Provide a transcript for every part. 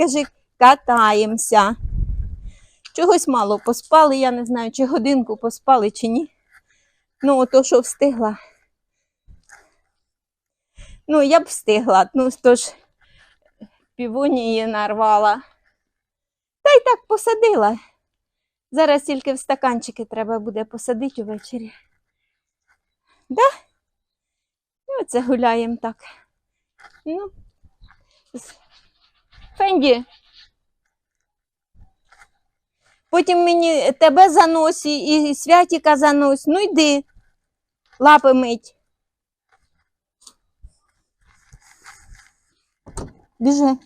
Кажи, катаємося. Чогось мало поспали, я не знаю, чи годинку поспали, чи ні. Ну, ото що встигла. Ну, я б встигла. Ну, то ж півонії нарвала. Та й так посадила. Зараз тільки в стаканчики треба буде посадити увечері. Да? І оце гуляємо так. Ну, Фенді. Потім мені тебе заносі і святіка занось. Ну йди. Лапи мить. Біжи.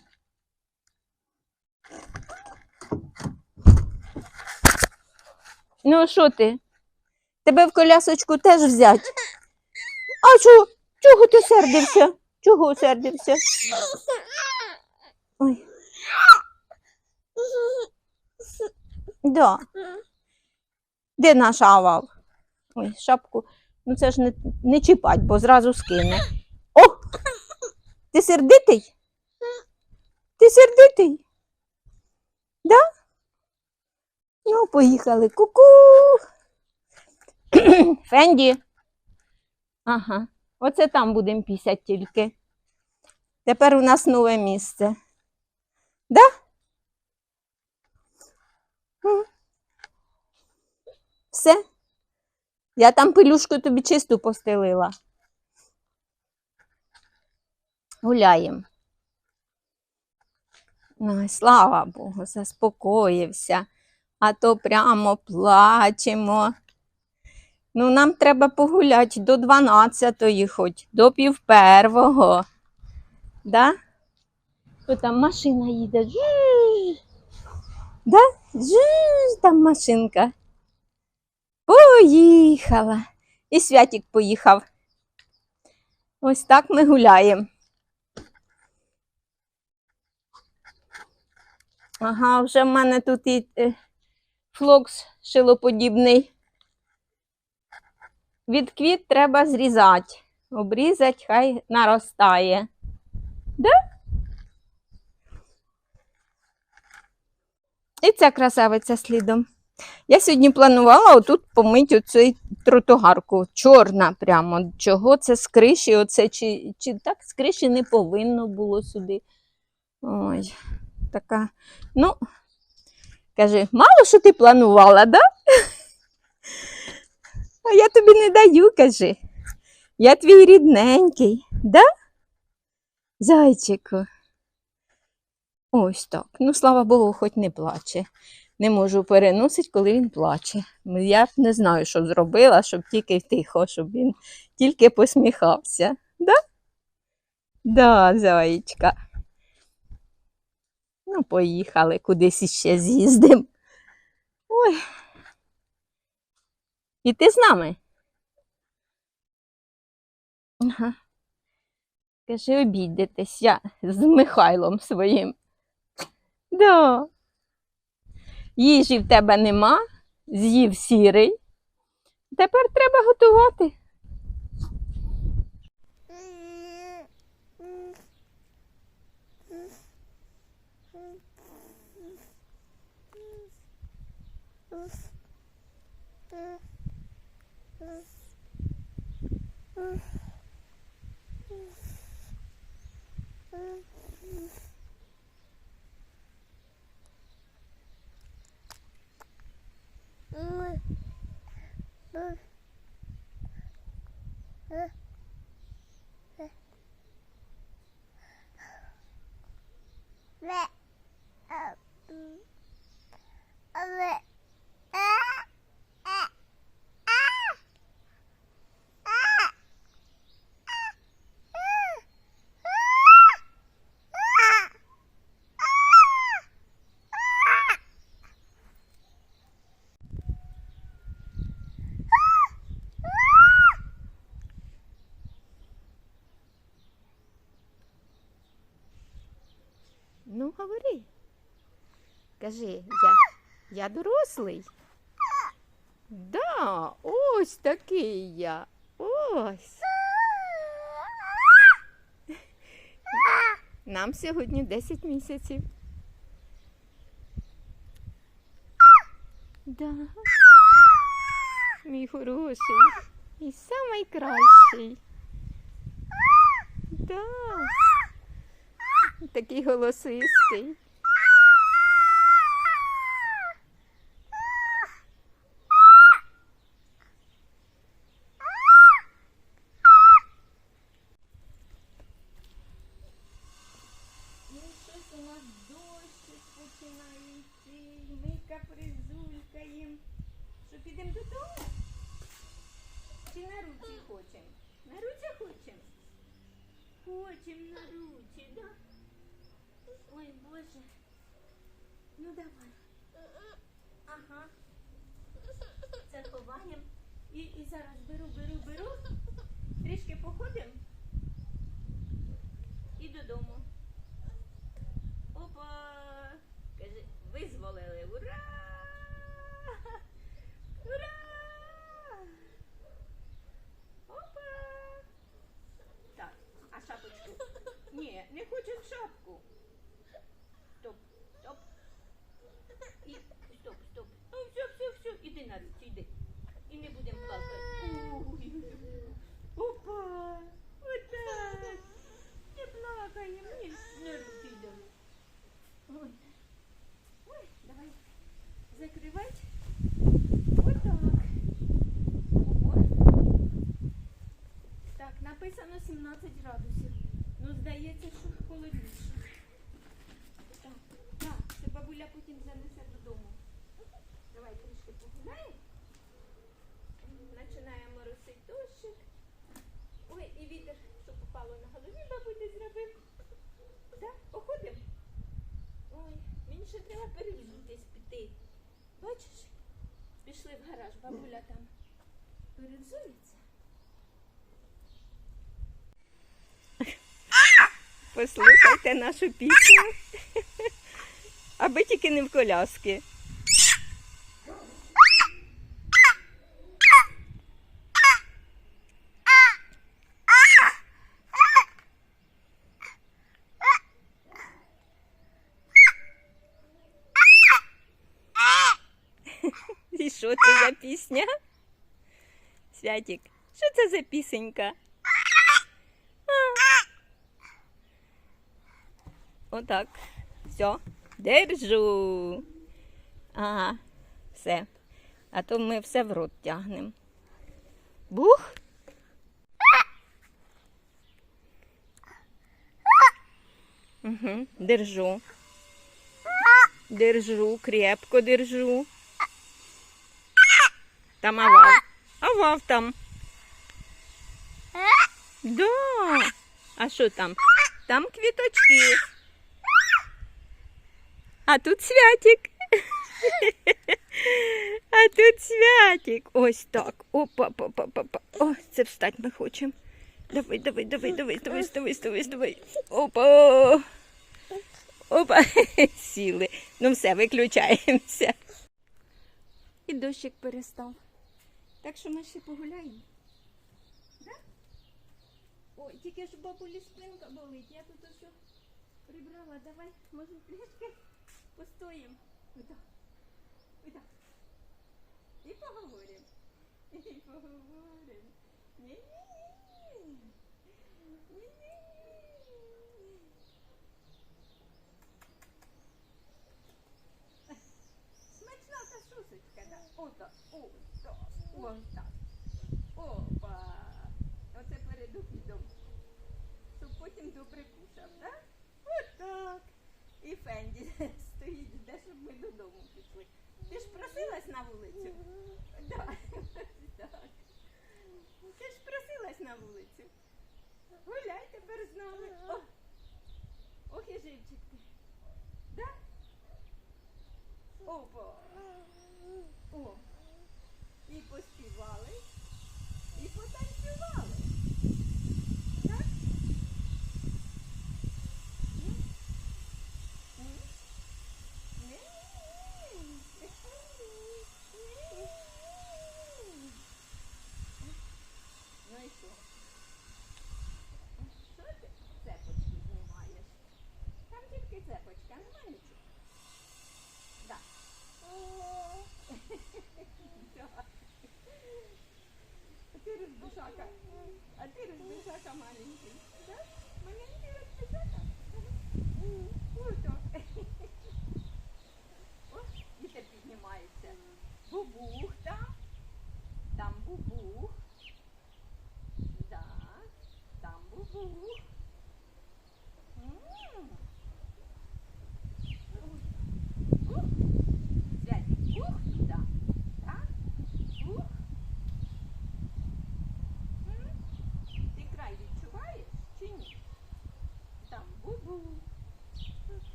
Ну, що ти? Тебе в колясочку теж взять. А чого? Чого ти сердився? Чого сердився? Ой. Да. Де наш авал? Ой, шапку. Ну це ж не, не чіпать, бо зразу скине. О! Ти сердитий? Ти сердитий? Да? Ну, поїхали. Ку-ку. Фенді. Ага. Оце там будемо пісять тільки. Тепер у нас нове місце. Да? Все? Я там пилюшку тобі чисту постелила. Гуляємо. Ой, слава Богу, заспокоївся. А то прямо плачемо. Ну, нам треба погуляти до 12-ї, хоч до пів первого. Да? Що там машина їде? Жужж. Да? Жужж, там машинка. Поїхала. І Святік поїхав. Ось так ми гуляємо. Ага, вже в мене тут і е, флокс шилоподібний. Від квіт треба зрізати. Обрізати, хай наростає. Да? І ця красавиця слідом. Я сьогодні планувала отут помити оцей тротугарку. Чорна прямо. Чого це з криші? Оце, чи, чи так з криші не повинно було сюди. Ой, така. Ну, каже, мало що ти планувала, да? А я тобі не даю, кажи. Я твій рідненький, да? Зайчику. Ось так. Ну, слава Богу, хоч не плаче. Не можу переносити, коли він плаче. Я б не знаю, що зробила, щоб тільки тихо, щоб він тільки посміхався. Да? Да, зайчка. Ну, поїхали, кудись іще з'їздимо. Ой. І ти з нами? Ага. Обійдетесь я з Михайлом своїм. Да. Їжі в тебе нема, з'їв сірий. Тепер треба готувати. Ну, Кажи, я я дорослий. Да, ось такий я. Ось. Нам сьогодні 10 місяців. Да. Мій хороший і найкращий. Да. Такий голосистий. Ага. Це ховаємо. І, і зараз беру, беру, беру. Трішки походимо. І додому. Опа! Каже, визволили. Ура! Ура! Опа! Так, а шапочку? Ні, не хочемо шапку. Стоп, стоп. І стоп, стоп. Ну, все, все, все. Іди на руці, іди. І не будемо плакати. Ой. Опа! Отак. Не плакаємо, ні, на руки йдемо. Ой. Ой, давай закривати. Отак. Ого. Так, написано 17 градусів. Ну, здається, що холодніше. Так, так, це бабуля потім занесе додому. Давай трішки погуляємо. Починаємо моросити дощик. Ой, і вітер, що попало на голові, бабуля зробив. Так, походимо. Ой, ще треба перевзутись піти. Бачиш? Пішли в гараж, бабуля там перевзується. Послухайте нашу пісню. Аби тільки не в коляски. І що це за пісня? Святік, що це за пісенька? Отак. Все. Держу. Ага, все. А то ми все в рот тягнемо. Бух. Угу, держу. Держу, крепко держу. Там овал. Овал там. Да. А що там? Там квіточки. А тут святик. А тут святик. Ось так. Опа, па, па, па, па. О, це встать ми хочемо. Давай, давай, давай, давай, давай, давай, давай, давай. Опа. Опа. Сіли. Ну все, виключаємося. І дощик перестав. Так що ми ще погуляємо. Да? Ой, тільки ж бабулі спинка болить. Я тут ось прибрала. Давай, може, трішки постоїмо. Отак. Отак. І поговоримо. І поговоримо. Ні-ні-ні. Ні-ні. Смачна кашусечка, да? Отак, отак. Опа. Оце перед обідом. Щоб потім добре кушав, да? Отак. І Фенді стоїть, жде, щоб ми додому пішли. Ти ж просилась на вулицю? Так. Ти ж просилась на вулицю. Гуляй тепер з нами. О. Ох і живчик ти. Да? Опа. О. І поспівали, і потанцювали. Так? Ні? Ні? Ні? Ні. Ну і що? Що ти цепочки знімаєш? Там тільки цепочка, немає нічого. Да. Так. А ти розбишака. А ты розбишака маленький. Да? Маленький розбишака. Круто. О, вітер піднімається. Бубух там. Там бубух. Да. там бубух.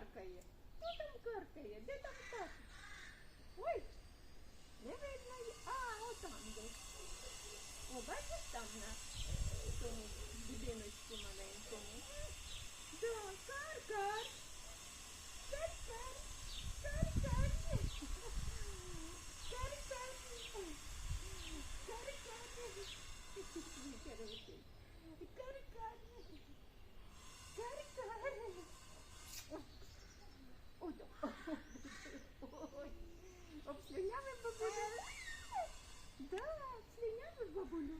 Каркає? Хто там каркає? Де там каркає? Ой, не видно. її. А, отам десь. О, бачиш там на е, тому будиночку маленькому? Да, каркар. Каркар. Бабулю.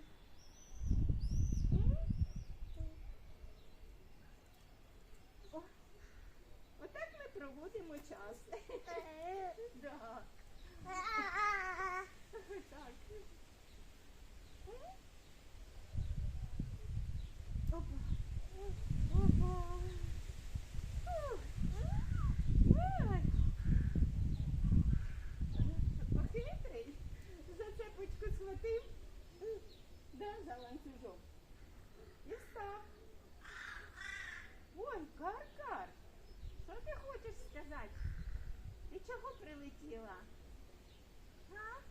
О, Отак ми проводимо час. Так. Так. Опа. Да, за ланцюжок. І став. Ой, Кар-Кар, що ти хочеш сказати? Ти чого прилетіла? А?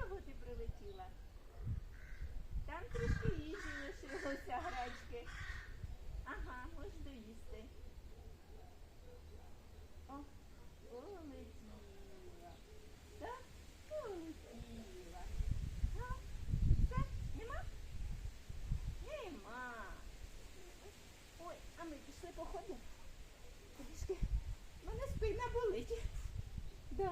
Чого ти прилетіла? Там трішки Нема. Ой, а ми пішли походимо. Трішки. в Мене спина болить. Да.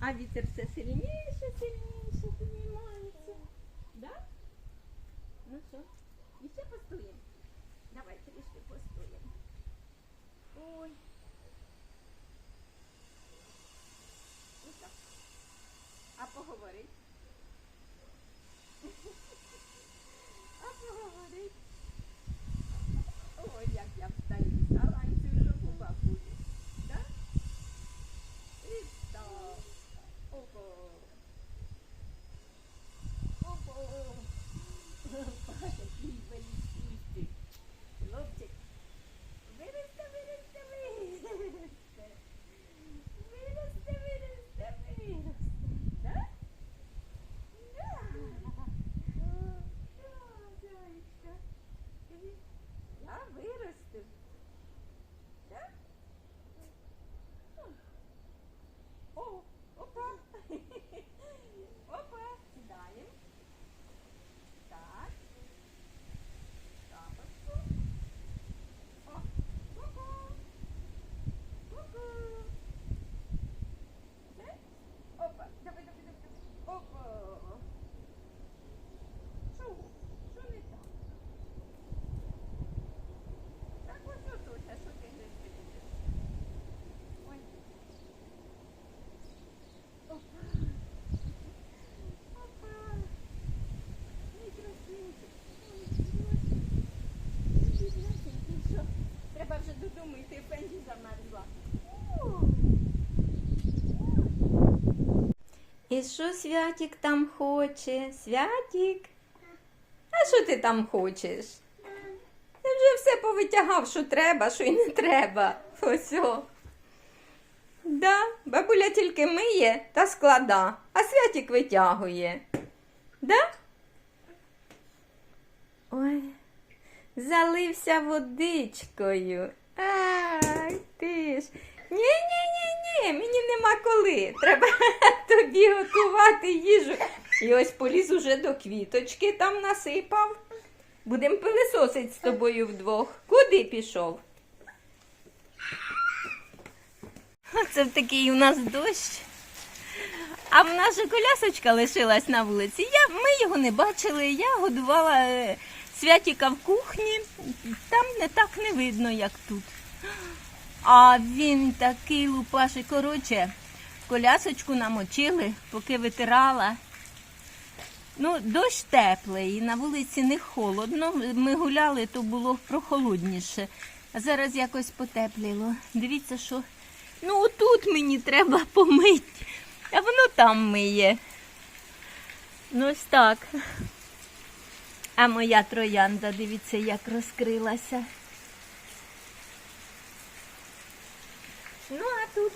А вітер все сильніше, сильніше піднімається. Да? Ну що, і ще постоїмо? Давай трішки постоїмо. Ой. Ось так. А поговорить? А поговорить? Ой, як я встаю, за ланцюжок у бабулі. Да? І так. Ого. Ого. Який величезний. Хлопчик. Виросте, виросте, виросте. Виросте, виросте, виросте. Да? Да. Да, зайчка. Скажи, Я виростив. Да? І що Святік там хоче? Святік? А що ти там хочеш? Ти вже все повитягав, що треба, що й не треба. Ось. о. Да, бабуля тільки миє та склада, а святік витягує. Да? Ой, залився водичкою. Ай, ти ж. Ні-ні-ні-ні, мені нема коли. Треба тобі готувати їжу. І ось поліз уже до квіточки там насипав. Будемо пилисосить з тобою вдвох. Куди пішов? Оце такий у нас дощ. А в нас же колясочка лишилась на вулиці. Я, ми його не бачили. Я годувала е, святіка в кухні. Там не так не видно, як тут. А він такий лупаший. Коротше, колясочку намочили, поки витирала. Ну, дощ теплий, на вулиці не холодно. Ми гуляли, то було прохолодніше. А зараз якось потепліло. Дивіться, що. Ну, отут мені треба помити, а воно там миє. Ну, ось так. А моя троянда, дивіться, як розкрилася. Ну, а тут.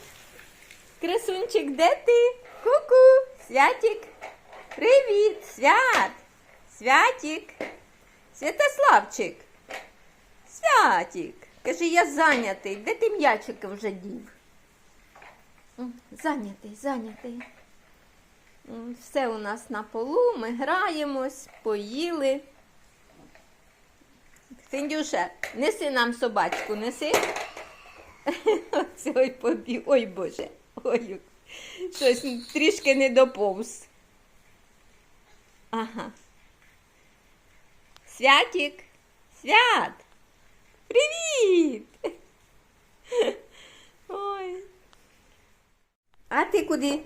Красунчик, де ти? Ку-ку, святик. Привіт, свят. Святик. Святославчик. Святик. Кажи, я зайнятий. Де ти м'ячика вже дів? Зайнятий, зайнятий. Все у нас на полу, ми граємось, поїли. Синдюша, неси нам собачку, неси. Ой побіг. Ой Боже. Ой, щось трішки не доповз. Ага. Святик. Свят. Привіт. Ой. А ти куди?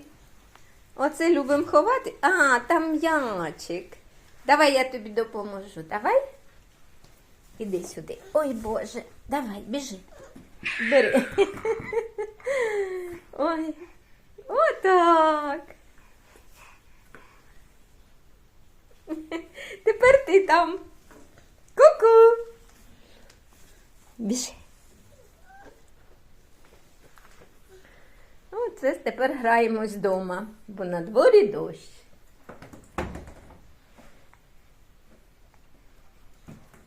Оце любимо ховати. А, там м'ячик. Давай я тобі допоможу. Давай. Іди сюди. Ой Боже. Давай, біжи. Бери. Ой. Отак. Тепер ти там. Ку-ку. Біжи. Оце тепер граємось вдома, бо на дворі дощ.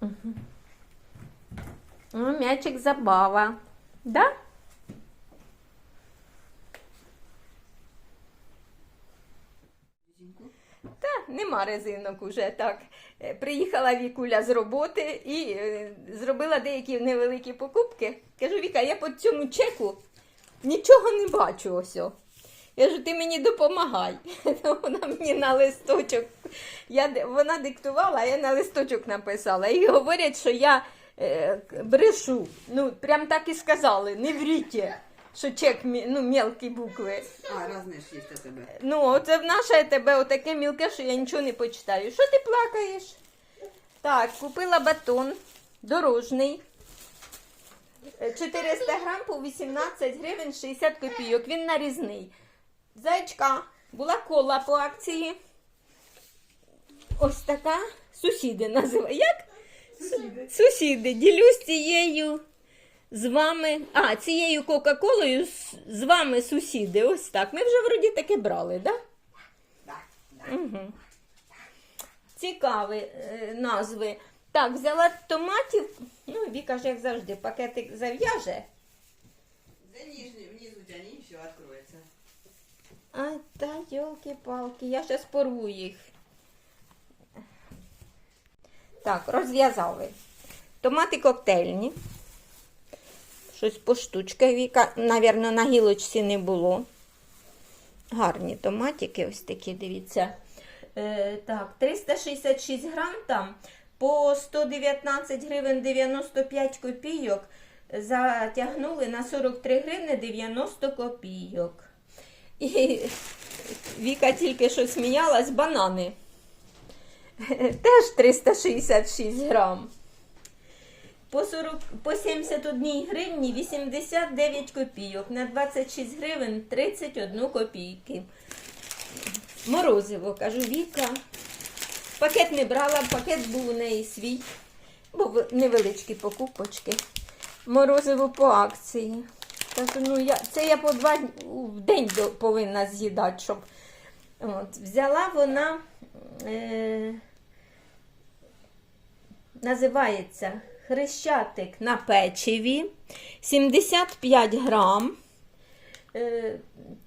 Мгм. О, м'ячик забава. Да? Та нема резинок уже так. Е, Приїхала Вікуля з роботи і е, зробила деякі невеликі покупки. Кажу, Віка, я по цьому чеку нічого не бачу ось. о». Я кажу, ти мені допомагай. Вона мені на листочок. Я, вона диктувала, а я на листочок написала. І говорять, що я брешу. Ну, прям так і сказали, не вріть, що чек мі- ну, мелкі букви. А, разные ж есть у тебе. Ну, оце в наше тебе отаке мілке, що я нічого не почитаю. Що ти плакаєш? Так, купила батон дорожний. Е, 400 грам по 18 гривень 60 копійок. Він нарізний. Зайчка, була кола по акції. Ось така. Сусіди називає. Як? Сусіди. Ділюсь цією з вами. А, цією Кока-Колою з, з вами сусіди. Ось так. Ми вже вроді таке брали, так? Да? Угу. Цікаві е, назви. Так, взяла томатів. Ну, Віка ж, як завжди, пакетик зав'яже. Да нижний, внизу тяни, все откроется. А, та йолки-палки, я зараз порву їх. Так, розв'язали. Томати коктейльні. Щось по штучках. Віка, навірно, на гілочці не було. Гарні томатики, ось такі, дивіться. Е, так, 366 грам там по 119 гривень 95 копійок затягнули на 43 гривни 90 копійок. І Віка тільки що сміялась, банани. Теж 366 грам. По, 40, по 71 гривні 89 копійок. На 26 гривень 31 копійки. Морозиво, кажу, Віка. Пакет не брала, пакет був у неї свій, бо невеличкі покупочки. Морозиво по акції. Кажу, ну я, це я по два в день повинна з'їдати, щоб. От, взяла вона. Е, називається Хрещатик на печиві. 75 грам. Е,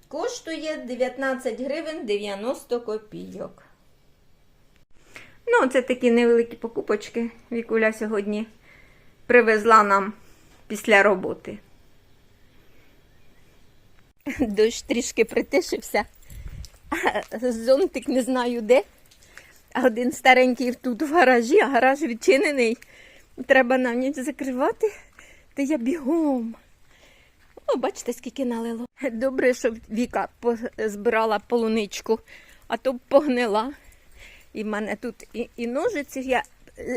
коштує 19 гривень 90 копійок. Ну, це такі невеликі покупочки. Вікуля сьогодні привезла нам після роботи. Дощ трішки притишився. Зонтик не знаю де. Один старенький тут в гаражі, а гараж відчинений. Треба на ніч закривати. Та я бігом. О, бачите, скільки налило. Добре, що Віка збирала полуничку, а то б погнила. І в мене тут і, і ножиці я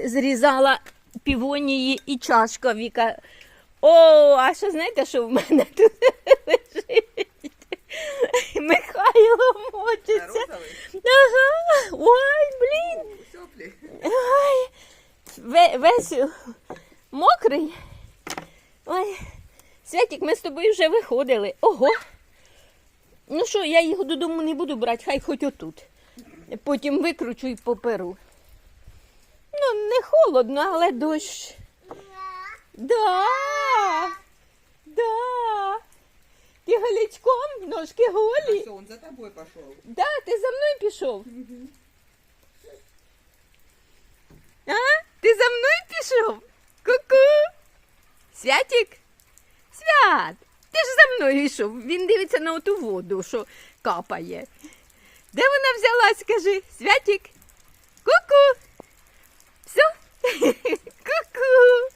зрізала півонії і чашка Віка. О, а що знаєте, що в мене тут лежить? Михайло мочиться. Ага. Ой, блін. Ой, весь мокрий. Ой, Святік, ми з тобою вже виходили. Ого. Ну що, я його додому не буду брати, хай хоч отут. Потім викручу і поперу. Ну, не холодно, але дощ. Да. Да. Ти голячком, ножки голі. що, він за тобою пішов? Да, ти за мною пішов. А? Ти за мною пішов? Ку-ку. Святік? Свят, ти ж за мною йшов. Він дивиться на оту воду, що капає. Де вона взялась, скажи? Святік? Ку-ку. Все? Ку-ку.